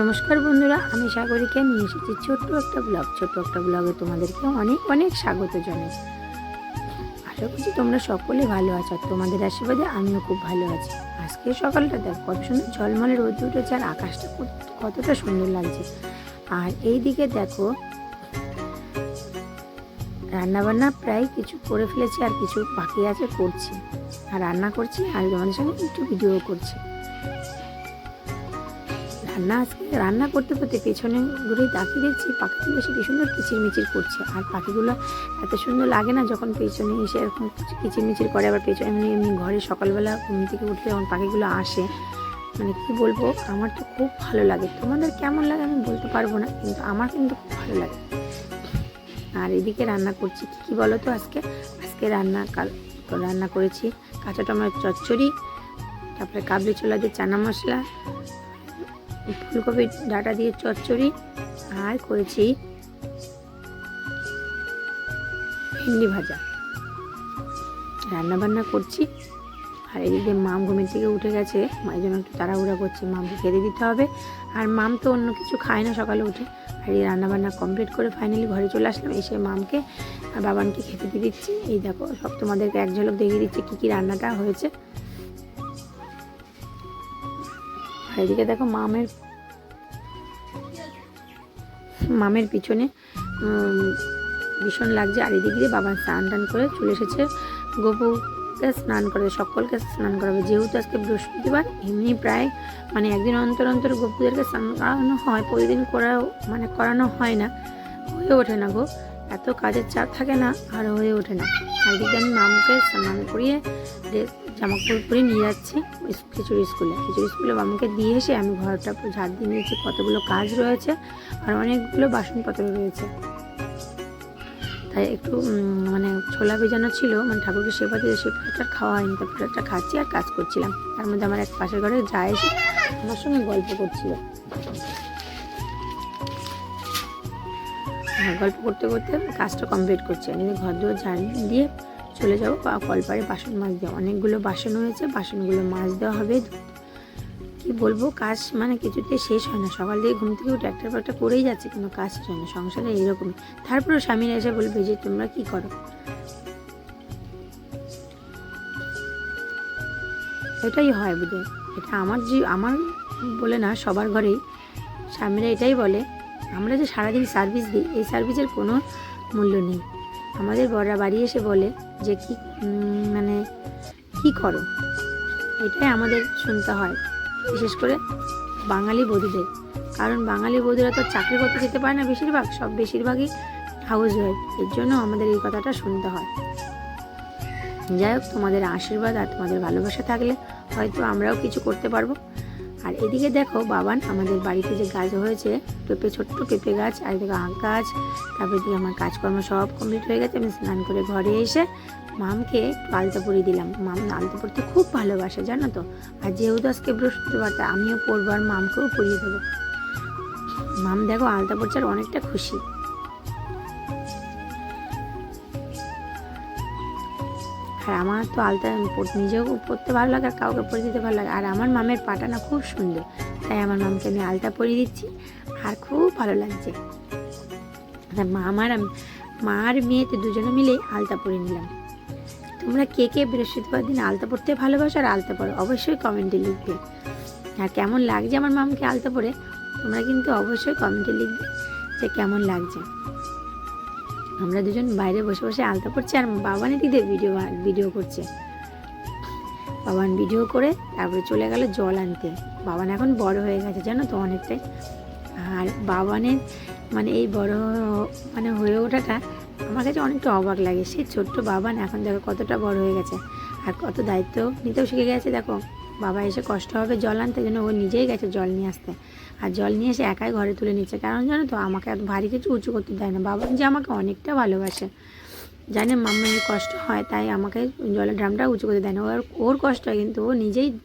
নমস্কার বন্ধুরা, আমি সাগরিকা নিয়ে এসেছি ছোট্ট একটা ব্লগ ছোট্ট একটা ব্লগে তোমাদেরকে অনেক অনেক স্বাগত জানাই আশা করছি তোমরা সকলে ভালো আছো তোমাদের আশীর্বাদে আমিও খুব ভালো আছি। আজকে সকালটা দেখ, কত সুন্দর ঝলমলে রোদ উঠেছে আর আকাশটা কতটা সুন্দর লাগছে। আর এই দিকে দেখো, রান্নাবান্না প্রায় কিছু করে ফেলেছি আর কিছু বাকি আছে করছি। আর রান্না করছি আর তোমাদের সঙ্গে একটু ভিডিও করছি। রান্না আজকে রান্না করতে করতে পেছনে ঘুরে তাকিয়ে দেখছি পাখিগুলো এসে কি সুন্দর কিচিরমিচির করছে। আর পাখিগুলো এত সুন্দর লাগে না যখন পেছনে এসে এরকম কিচিরমিচির করে, আবার পেছনে এমনি এমনি ঘরে সকালবেলা ঘুম থেকে উঠলে যখন পাখিগুলো আসে মানে কি বলব, আমার তো খুব ভালো লাগে। তোমাদের কেমন লাগে আমি বলতে পারব না, কিন্তু আমার কিন্তু খুব ভালো লাগে। আর এদিকে রান্না করছি, কী কী বলো তো আজকে? আজকে রান্না কাল, রান্না করেছি কাঁচা টমেটো চচ্চড়ি, তারপরে কাবলি ছোলা দিয়ে চানা মশলা ফুলকপির ডাটা দিয়ে চচ্চড়ি আর করেছি ভেন্ডি ভাজা। রান্না বান্না করছি। আর এদিকে মাম ঘুমের থেকে উঠে গেছে এই জন্য একটু তাড়াহুড়া করছি, মামকে খেতে দিতে হবে। আর মাম তো অন্য কিছু খায় না সকালে উঠে। আর এই রান্নাবান্না কমপ্লিট করে ফাইনালি ঘরে চলে আসলাম, এসে মামকে আর বাবানকে খেতে দিয়ে দিচ্ছি। এই দেখো, সব তোমাদেরকে এক ঝলক দেখিয়ে দিচ্ছি কী কী রান্নাটা হয়েছে। এদিকে দেখো মামের মামের পিছনে ভীষণ লাগছে। আর এদিকে দিয়ে বাবা স্নান টান করে চলে এসেছে। গোপুকে স্নান করে সকলকে স্নান করাবে। যেহেতু আজকে বৃহস্পতিবার, এমনি প্রায় মানে একদিন অন্তর অন্তর গোপুদেরকে স্নান করানো হয়। প্রতিদিন করাও মানে করানো হয় না, হয়ে ওঠে না গো। এত কাজের চাপ থাকে না আর হয়ে ওঠে না। আর আমি মামকে স্নান করিয়ে ড্রেস জামা কাপড় পরে নিয়ে যাচ্ছি খিচুড়ি স্কুলে। খিচুড়ি স্কুলে মামাকে দিয়ে এসে আমি ঘরটা ঝাড় দিয়ে নিয়েছি। কতগুলো কাজ রয়েছে আর অনেকগুলো বাসনপত্র রয়েছে। তাই একটু মানে ছোলা ভেজানো ছিল মানে ঠাকুরকে সেবা দিয়ে সে প্রসাদটা খাওয়া হয়নি তার প্রসাদটা খাচ্ছি আর কাজ করছিলাম। তার মধ্যে আমার এক পাশের ঘরে যা এসে আমার সঙ্গে গল্প করছিল। গল্প করতে করতে কাজটা কমপ্লিট করছি। আমি ঘর দুয়ার ঝাড় দিয়ে চলে যাব কলপারে বাসন মাছ দেওয়া অনেকগুলো বাসন হয়েছে বাসনগুলো মাছ দেওয়া হবে। কি বলব, কাজ মানে কিছুতে শেষ হয় না। সকাল থেকে ঘুম থেকে উঠে একটার পর একটা করেই যাচ্ছে কিন্তু কাজ শেষ হয় না। সংসারে এইরকমই। তারপরে স্বামীরা এসে বলবে যে, তোমরা কি করো? এটাই হয় বুঝে এটা আমার যে আমার বলে না, সবার ঘরেই স্বামীরা এটাই বলে আমরা যে সারাদিন সার্ভিস দিই, এই সার্ভিসের কোনো মূল্য নেই। আমাদের বড়রা বাড়ি এসে বলে যে কি মানে কি করো? এটাই আমাদের শুনতে হয়। বিশেষ করে বাঙালি বধূদের। কারণ বাঙালি বধূরা তো চাকরি করতে যেতে পারে না বেশিরভাগ, সব বেশিরভাগই হাউস ওয়াইফ এর জন্য আমাদের এই কথাটা শুনতে হয়। যাই হোক, তোমাদের আশীর্বাদ আর তোমাদের ভালোবাসা থাকলে হয়তো আমরাও কিছু করতে পারব। আর এদিকে দেখো বাবান আমাদের বাড়িতে যে গাছ হয়েছে, পেঁপে, ছোট্ট পেঁপে গাছ, আর এদিকে আখ গাছ। তারপরে দিকে আমার কাজকর্ম সব কমপ্লিট হয়ে গেছে। আমি স্নান করে ঘরে এসে মামকে একটু আলতা পরিয়ে দিলাম। মাম আলতা পরতে খুব ভালোবাসে, জানো তো? আর যেহেতু আজকে বৃহস্পতিবার আমিও পরবো আর মামকেও পরিয়ে দেবো। মাম দেখো আলতা পরছে আর অনেকটা খুশি। আর আমার তো আলতা নিজেও পরতে ভালো লাগে আর কাউকে পরিয়ে দিতে ভালো লাগে। আর আমার মামের পাটা না খুব সুন্দর, তাই আমার মামকে আমি আলতা পরিয়ে দিচ্ছি আর খুব ভালো লাগছে। আর মা আমার, মা আর মেয়েতে দুজনে মিলে আলতা পরে নিলাম। তোমরা কে কে বৃহস্পতিবার দিন আলতা পরতে ভালোবাসো আর আলতা পরো অবশ্যই কমেন্টে লিখবে। আর কেমন লাগছে আমার মামকে আলতা পরে তোমরা কিন্তু অবশ্যই কমেন্টে লিখবে যে কেমন লাগছে। আমরা দুজন বাইরে বসে বসে আলতা পড়ছি আর বাবানি দিদি ভিডিও ভিডিও করছে। বাবান ভিডিও করে তারপরে চলে গেল জল আনতে। বাবান এখন বড় হয়ে গেছে, জানো তো অনেকটাই। আর বাবানের মানে এই বড় মানে হয়ে ওঠাটা আমার কাছে অনেকটা অবাক লাগে। সে ছোট্ট বাবান এখন দেখো কতটা বড় হয়ে গেছে। আর কত দায়িত্ব নিতেও শিখে গেছে, দেখো। বাবা এসে কষ্ট হবে জল আনতে জন্য ও নিজেই গেছে জল নিয়ে আসতে। আর জল নিয়ে এসে একাই ঘরে তুলে নিচ্ছে। কারণ জানো তো, আমাকে এত ভারী কিছু উঁচু করতে দেয় না। বাবা যে আমাকে অনেকটা ভালোবাসে। জানে মাম্মার কষ্ট হয়, তাই আমাকে জলের ড্রামটা উঁচু করতে দেয় না। ওর ওর কষ্ট হয় কিন্তু ও নিজেই